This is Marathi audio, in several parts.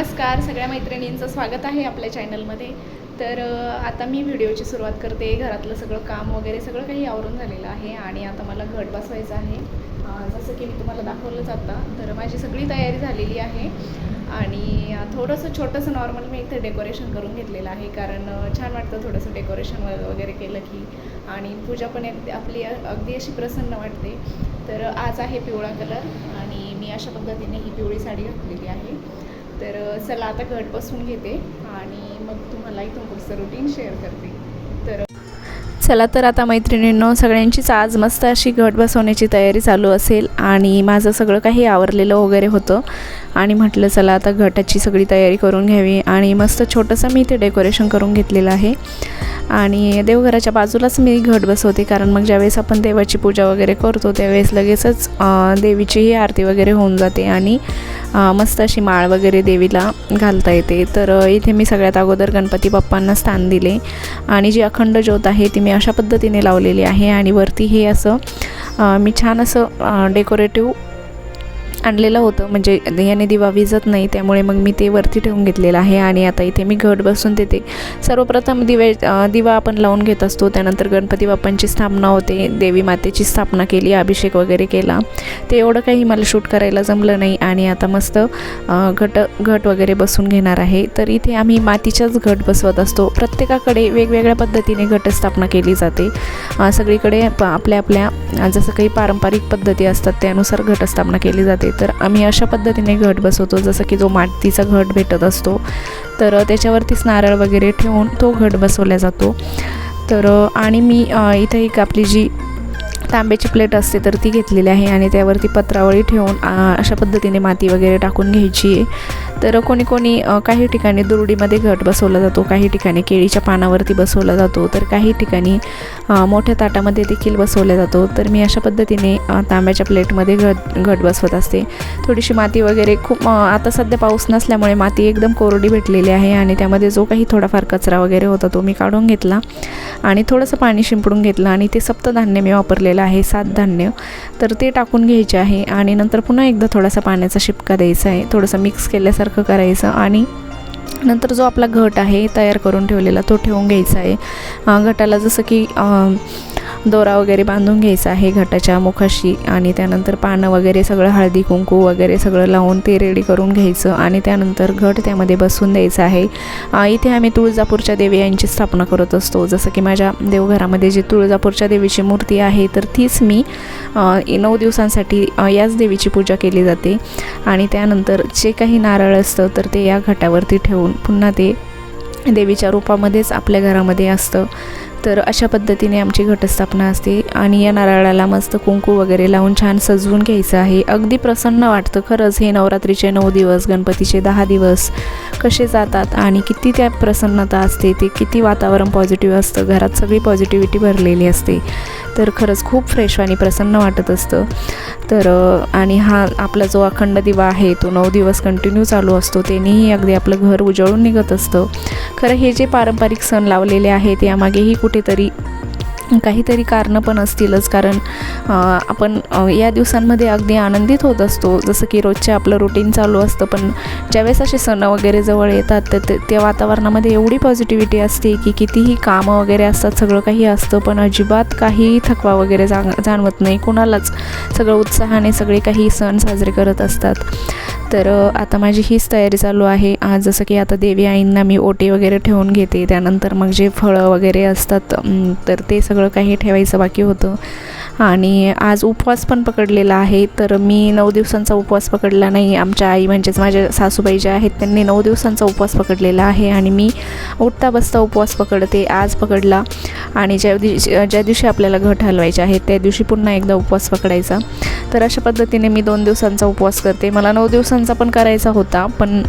नमस्कार सगळ्या मैत्रिणींचं स्वागत आहे आपल्या चॅनलमध्ये. तर आता मी व्हिडिओची सुरुवात करते. घरातलं सगळं काम वगैरे सगळं काही आवरून झालेलं आहे आणि आता मला घट बसवायचं आहे. जसं की मी तुम्हाला दाखवलंच आता तर माझी सगळी तयारी झालेली आहे आणि थोडंसं छोटंसं नॉर्मल मी इथे डेकोरेशन करून घेतलेलं आहे. कारण छान वाटतं थोडंसं डेकोरेशन वगैरे केलं की आणि पूजा पण आपली अगदी अशी प्रसन्न वाटते. तर आज आहे पिवळा कलर आणि मी अशा पद्धतीने ही पिवळी साडी घातलेली आहे. तर चला आता घट बसून घेते आणि मग तुम्हाला इथून पुढचं रुटीन शेअर करते. तर चला तर आता मैत्रिणींनो सगळ्यांचीच आज मस्त अशी घट बसवण्याची तयारी चालू असेल आणि माझं सगळं काही आवरलेलं वगैरे होतं आणि म्हटलं चला आता घटाची सगळी तयारी करून घ्यावी आणि मस्त छोटंसं मी ते डेकोरेशन करून घेतलेलं आहे. आणि देवघराच्या बाजूलाच मी घट बसवते कारण मग ज्यावेळेस आपण देवाची पूजा वगैरे करतो त्यावेळेस लगेचच देवीचीही आरती वगैरे होऊन जाते आणि मस्त अशी माळ वगैरे देवीला घालता येते. तर इथे मी सगळ्यात अगोदर गणपती बाप्पांना स्थान दिले आणि जी अखंड ज्योत आहे ती मी अशा पद्धतीने लावलेली आहे आणि वरती हे असं मी छान असं डेकोरेटिव्ह आणलेलं होतं. म्हणजे याने दिवा विजत नाही त्यामुळे मग मी ते वरती ठेवून घेतलेलं आहे आणि आता इथे मी घट बसून देते. सर्वप्रथम दिवे दिवा आपण लावून घेत असतो. त्यानंतर गणपती बाप्पांची स्थापना होते. देवी मातेची स्थापना केली अभिषेक वगैरे केला. ते एवढं काही मला शूट करायला जमलं नाही आणि आता मस्त घट घट वगैरे बसून घेणार आहे. तर इथे आम्ही मातीच्याच घट बसवत असतो. प्रत्येकाकडे वेगवेगळ्या पद्धतीने घटस्थापना केली जाते. सगळीकडे आपल्या आपल्या जसं काही पारंपरिक पद्धती असतात त्यानुसार घटस्थापना केली जाते. तर आम्ही अशा पद्धतीने घट बसवतो जसं की जो मातीचा घट भेटत असतो तर त्याच्यावरतीच नारळ वगैरे ठेवून तो घट बसवला जातो. तर आणि मी इथे एक आपली जी तांब्याची प्लेट असते तर ती घेतलेली आहे आणि त्यावरती पत्रावळी ठेवून अशा पद्धतीने माती वगैरे टाकून घ्यायची आहे. तर कोणी कोणी काही ठिकाणी दुरडीमध्ये घट बसवला जातो काही ठिकाणी केळीच्या पानावरती बसवला जातो तर काही ठिकाणी मोठ्या ताटामध्ये देखील बसवला जातो. तर मी अशा पद्धतीने तांब्याच्या प्लेटमध्ये घट घट बसवत असते. थोडीशी माती वगैरे खूप आता सध्या पाऊस नसल्यामुळे माती एकदम कोरडी भेटलेली आहे आणि त्यामध्ये जो काही थोडाफार कचरा वगैरे होता तो मी काढून घेतला. आणि थोडंसं पाणी शिंपडून घेतलं आणि ते सप्तधान्य मी वापरलेलं आहे सात धान्य. तर ते टाकून घ्यायचे आहे आणि नंतर पुन्हा एकदा थोडासा पाण्याचा शिपका द्यायचा आहे. थोडंसं मिक्स केल्यासारखं करायचं आणि नंतर जो आपला घट आहे तयार करून ठेवलेला तो ठेवून घ्यायचा आहे. घटाला जसं की दोरा वगैरे बांधून घ्यायचा आहे घटाच्या मुखाशी आणि त्यानंतर पानं वगैरे सगळं हळदी कुंकू वगैरे सगळं लावून ते रेडी करून घ्यायचं आणि त्यानंतर घट त्यामध्ये बसून द्यायचं आहे. इथे आम्ही तुळजापूरच्या देवी यांची स्थापना करत असतो. जसं की माझ्या देवघरामध्ये जी तुळजापूरच्या देवीची मूर्ती आहे तर तीच मी नऊ दिवसांसाठी याच देवीची पूजा केली जाते. आणि त्यानंतर जे काही नारळ असतं तर ते या घटावरती ठेवून पुन्हा ते देवीच्या रूपामध्येच आपल्या घरामध्ये असतं. तर अशा पद्धतीने आमची घटस्थापना असते आणि या नारळाला मस्त कुंकू वगैरे लावून छान सजवून घ्यायचं आहे. अगदी प्रसन्न वाटतं खरंच हे नवरात्रीचे नऊ दिवस गणपतीचे दहा दिवस कसे जातात आणि किती त्या प्रसन्नता असते ते किती वातावरण पॉझिटिव्ह असतं घरात सगळी पॉझिटिव्हिटी भरलेली असते. तर खरंच खूप फ्रेश आणि प्रसन्न वाटत असतं. तर आणि हा आपला जो अखंड दिवा आहे तो नऊ दिवस कंटिन्यू चालू असतो त्यानेही अगदी आपलं घर उजळून निघत असतं. खरं हे जे पारंपरिक सण लावलेले आहेत यामागेही कुठेतरी काहीतरी कारणं पण असतीलच. कारण आपण या दिवसांमध्ये अगदी आनंदित होत असतो. जसं की रोजचे आपलं रुटीन चालू असतं पण ज्यावेळेस असे सण वगैरे जवळ येतात तर ते- त्या वातावरणामध्ये एवढी पॉझिटिव्हिटी असते की कितीही कामं वगैरे असतात सगळं काही असतं पण अजिबात काही थकवा वगैरे जाण जाणवत नाही. कुणालाच सगळं उत्साहाने सगळे काही सण साजरे करत असतात. तर आता माझी हीच तयारी चालू आहे. आज जसं की आता देवी आईंना मी ओटी वगैरे ठेवून घेते. त्यानंतर मग जे फळं वगैरे असतात तर ते सगळं काही ठेवायचं बाकी होतं. आणि आज उपवास पण पकडलेला आहे. तर मी नऊ दिवसांचा उपवास पकडला नाही. आमच्या आई म्हणजेच माझ्या सासूबाई ज्या आहेत त्यांनी नऊ दिवसांचा उपवास पकडलेला आहे. आणि मी उठता बसता उपवास पकडते आज पकडला. आणि ज्या दिवशी ज्या दिवशी आपल्याला घट हलवायचे आहेत त्या दिवशी पुन्हा एकदा उपवास पकडायचा. तर अशा पद्धतीने मी दोन दिवसांचा उपवास करते. मला नऊ दिवसांचा पण करायचा होता पण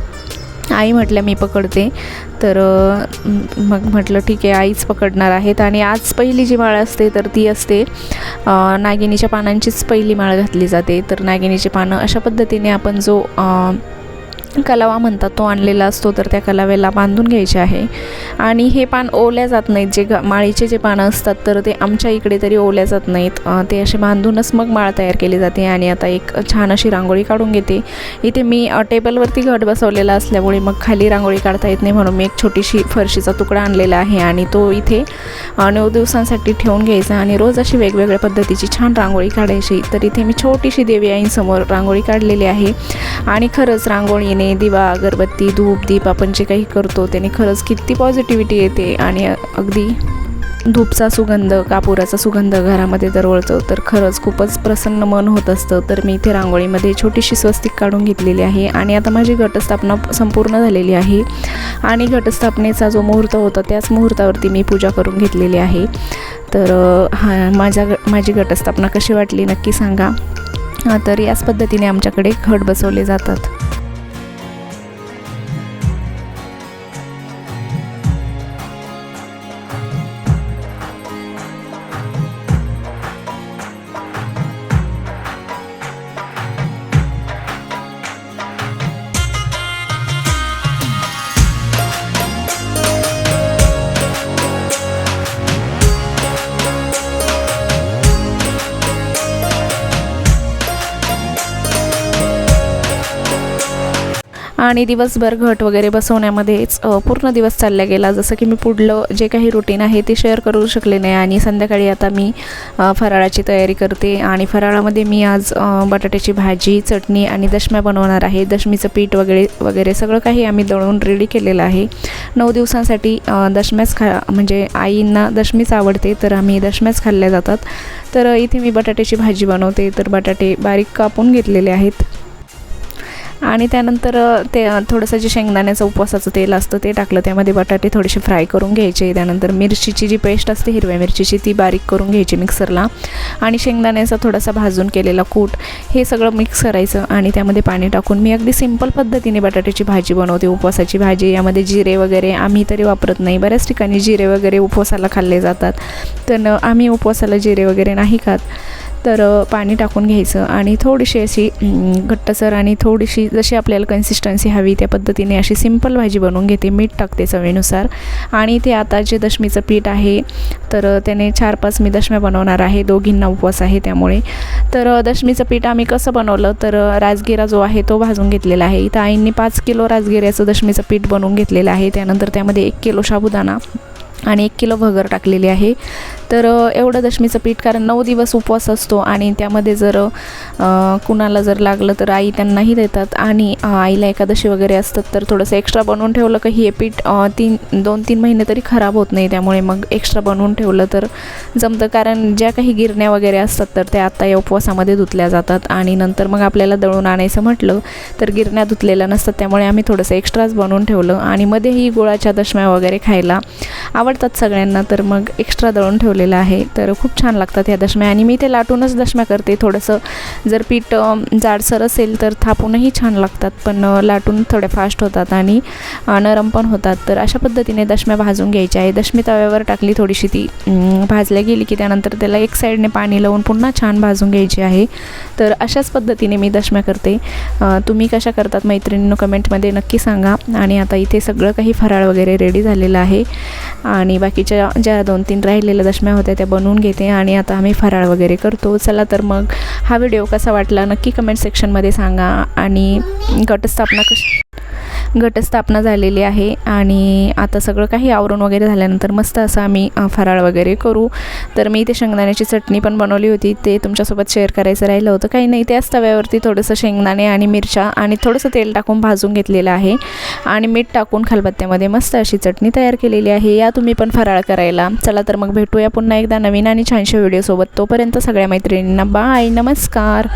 आई म्हटल्या मी पकडते. तर मग म्हटलं ठीक आहे आईच पकडणार आहेत. आणि आज पहिली जी माळ असते तर ती असते नागिनीच्या पानांचीच पहिली माळ घातली जाते. तर नागिनीची पानं अशा पद्धतीने आपण जो कलावा म्हणतात तो आणलेला असतो तर त्या कलाव्याला बांधून घ्यायचे आहे. आणि हे पान ओवल्या जात नाहीत जे ग माळीचे जे पानं असतात तर ते आमच्या इकडे तरी ओवल्या जात नाहीत. ते असे बांधूनच मग माळ तयार केली जाते आणि आता एक छान अशी रांगोळी काढून घेते. इथे मी टेबलवरती घट बसवलेला असल्यामुळे मग खाली रांगोळी काढता येत नाही म्हणून मी एक छोटीशी फरशीचा तुकडा आणलेला आहे आणि तो इथे नऊ दिवसांसाठी ठेवून घ्यायचा आणि रोज अशी वेगवेगळ्या पद्धतीची छान रांगोळी काढायची. तर इथे मी छोटीशी देवी आईंसमोर रांगोळी काढलेली आहे. आणि खरंच रांगोळीने दिवा अगरबत्ती धूप दीप आपण जे काही करतो त्याने खरंच किती पॉझिटिव्हिटी येते आणि अगदी धूपचा सुगंध कापुराचा सुगंध घरामध्ये दरवळतो तर खरंच खूपच प्रसन्न मन होत असतं. तर मी इथे रांगोळीमध्ये छोटीशी स्वस्तिक काढून घेतलेली आहे आणि आता माझी घटस्थापना संपूर्ण झालेली आहे. आणि घटस्थापनेचा जो मुहूर्त होता त्याच मुहूर्तावरती मी पूजा करून घेतलेली आहे. तर हा माझ्या ग माझी घटस्थापना कशी वाटली नक्की सांगा. हा, तर याच पद्धतीने आमच्याकडे घट बसवले जातात. आणि दिवसभर घट वगैरे बसवण्यामध्येच पूर्ण दिवस चालला गेला. जसं की मी पुढलं जे काही रुटीन आहे ते शेअर करू शकले नाही आणि संध्याकाळी आता मी फराळाची तयारी करते आणि फराळामध्ये मी आज बटाट्याची भाजी चटणी आणि दशम्या बनवणार आहे. दशमीचं पीठ वगैरे वगैरे सगळं काही आम्ही दळून रेडी केलेलं आहे. नऊ दिवसांसाठी दशम्याच खा म्हणजे आईंना दशमीच आवडते तर आम्ही दशम्याच खाल्ल्या जातात. तर इथे मी बटाट्याची भाजी बनवते. तर बटाटे बारीक कापून घेतलेले आहेत. आणि त्यानंतर ते थोडंसं जे शेंगदाण्याचं उपवासाचं तेल असतं ते टाकलं. त्यामध्ये बटाटे थोडेसे फ्राय करून घ्यायचे. त्यानंतर मिरचीची जी पेस्ट असते हिरव्या मिरचीची ती बारीक करून घ्यायची मिक्सरला. आणि शेंगदाण्याचा थोडासा भाजून केलेला कूट हे सगळं मिक्स करायचं आणि त्यामध्ये पाणी टाकून मी अगदी सिंपल पद्धतीने बटाट्याची भाजी बनवते. उपवासाची भाजी यामध्ये जिरे वगैरे आम्ही तरी वापरत नाही. बऱ्याच ठिकाणी जिरे वगैरे उपवासाला खाल्ले जातात. तर आम्ही उपवासाला जिरे वगैरे नाही खात. तर पाणी टाकून घ्यायचं आणि थोडीशी अशी घट्टसर आणि थोडीशी जशी आपल्याला कन्सिस्टन्सी हवी त्या पद्धतीने अशी सिंपल भाजी बनवून घेते. मीठ टाकते चवीनुसार. आणि ते आता जे दशमीचं पीठ आहे तर त्याने चार पाच मी दशम्या बनवणार आहे. दोघींना उपवास आहे त्यामुळे. तर दशमीचं पीठ आम्ही कसं बनवलं तर राजगिरा जो आहे तो भाजून घेतलेला आहे. इथं आईंनी पाच किलो राजगिऱ्याचं दशमीचं पीठ बनवून घेतलेलं आहे. त्यानंतर त्यामध्ये एक किलो साबुदाणा आणि एक किलो भगर टाकलेली आहे. तर एवढं दशमीचं पीठ कारण नऊ दिवस उपवास असतो आणि त्यामध्ये जर कुणाला जर लागलं तर आई त्यांनाही देतात आणि आईला एकादशी वगैरे असतात तर थोडंसं एक्स्ट्रा बनवून ठेवलं का हे पीठ तीन दोन तीन महिने तरी खराब होत नाही. त्यामुळे मग एक्स्ट्रा बनवून ठेवलं तर जमतं. कारण ज्या काही गिरण्या वगैरे असतात तर त्या आत्ता या उपवासामध्ये धुतल्या जातात आणि नंतर मग आपल्याला दळून आणायचं म्हटलं तर गिरण्या धुतलेल्या नसतात. त्यामुळे आम्ही थोडंसं एक्स्ट्राच बनवून ठेवलं आणि मध्येही गुळाच्या दशम्या वगैरे खायला आवडतात सगळ्यांना तर मग एक्स्ट्रा दळून ठेवलेलं आहे. तर खूप छान लागतात ह्या दशम्या. आणि मी ते लाटूनच दशम्या करते. थोडंसं जर पीठ जाडसर असेल तर थापूनही छान लागतात पण लाटून थोड्या फास्ट होतात आणि नरम पण होतात. तर अशा पद्धतीने दशम्या भाजून घ्यायच्या आहे. दशमी तव्यावर टाकली थोडीशी ती भाजल्या गेली की त्यानंतर त्याला एक साईडने पाणी लावून पुन्हा छान भाजून घ्यायची आहे. तर अशाच पद्धतीने मी दशम्या करते. तुम्ही कशा करतात मैत्रिणींनो कमेंटमध्ये नक्की सांगा. आणि आता इथे सगळं काही फराळ वगैरे रेडी झालेलं आहे. आणि बाकीच्या ज्या दोन तीन राहिलेल्या दशम्या होत्या त्या बनवून घेते आणि आता आम्ही फराळ वगैरे करतो. चला तर मग हा व्हिडिओ कसा वाटला नक्की कमेंट सेक्शनमध्ये सांगा आणि घटस्थापना कशी घटस्थापना झालेली आहे आणि आता सगळं काही आवरून वगैरे झाल्यानंतर मस्त असं आम्ही फराळ वगैरे करू. तर मी इथे शेंगदाण्याची चटणी पण बनवली होती. ते तुमच्यासोबत शेअर करायचं राहिलं होतं. काही नाही त्याच तव्यावरती थोडंसं शेंगदाणे आणि मिरच्या आणि थोडंसं तेल टाकून भाजून घेतलेलं आहे. आणि मीठ टाकून खलबत्त्यामध्ये मस्त अशी चटणी तयार केलेली आहे. या तुम्ही पण फराळ करायला. चला तर मग भेटूया पुन्हा एकदा नवीन आणि छानशा व्हिडिओसोबत तोपर्यंत सगळ्या मैत्रिणींना बाय नमस्कार.